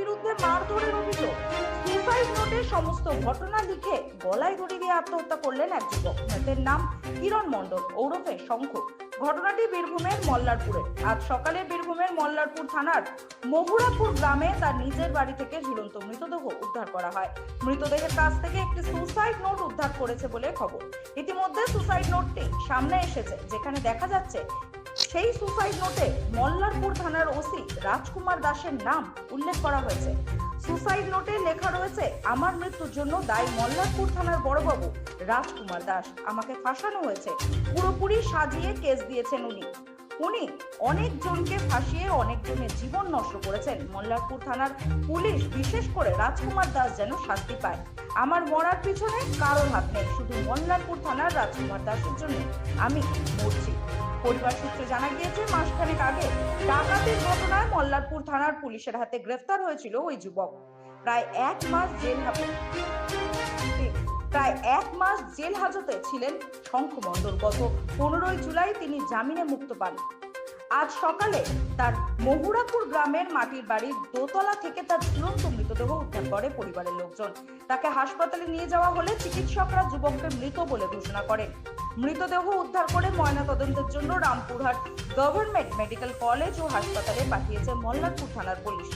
বিরুদ্ধে মারধরের অভিযোগ। সুসাইড নোটে সমস্ত ঘটনা লিখে গলায় দড়ি দিয়ে আত্মহত্যা করলেন এক যুবক। মৃতের নাম কিরণ মণ্ডল। ওরফে শঙ্খ ঘটনাটি বীরভূমের মল্লারপুরে। আজ সকালে বীরভূমের মল্লারপুর থানার মহুরাপুর গ্রামে তার নিজের বাড়ি থেকে ঝুলন্ত মৃতদেহ উদ্ধার করা হয়। মৃতদেহের কাছ থেকে একটি সুসাইড নোট উদ্ধার করেছে বলে খবর। ইতিমধ্যে সুসাইড নোটটি সামনে এসেছে, যেখানে দেখা যাচ্ছে সেই সুসাইড নোটে মল্লারপুর থানার ওসি রাজকুমার দাসের নাম উল্লেখ করা হয়েছে। সুসাইড নোটে লেখা রয়েছে, আমার মৃত্যুর জন্য দায়ী মল্লারপুর থানার বড়বাবু রাজকুমার দাস। আমাকে ফাঁসানো হয়েছে। পুরোপুরি সাজিয়ে কেস দিয়েছেন উনি। উনি অনেকজনকে ফাঁসিয়ে অনেকজনের জীবন নষ্ট করেছেন। মল্লারপুর থানার পুলিশ বিশেষ করে রাজকুমার দাস যেন শাস্তি পায়। আমার মরার পিছনে কারোর হাত নেই। শুধু মল্লারপুর থানার রাজকুমার দাসের জন্য আমি মরছি। পরিবার সূত্রে জানা গিয়েছে, মাসখানেক আগে ডাকাতির ঘটনায় মল্লারপুর থানার পুলিশের হাতে গ্রেফতার হয়েছিল ওই যুবক। প্রায় এক মাস জেল প্রায় এক মাস জেল হাজতে ছিলেন শঙ্খ মণ্ডল। গত পনেরোই জুলাই তিনি জামিনে মুক্ত পান। আজ সকালে তার মহুরাপুর গ্রামের মাটির বাড়ির দোতলা থেকে তার ঝুলন্ত মৃতদেহ উদ্ধার করে পরিবারের লোকজন। তাকে হাসপাতালে নিয়ে যাওয়া হলে চিকিৎসকরা যুবককে মৃত বলে ঘোষণা করেন। মৃতদেহ উদ্ধার করে ময়নাতদন্তের জন্য রামপুরহাট গভর্নমেন্ট মেডিকেল কলেজ ও হাসপাতালে পাঠিয়েছে মল্লারপুর থানার পুলিশ।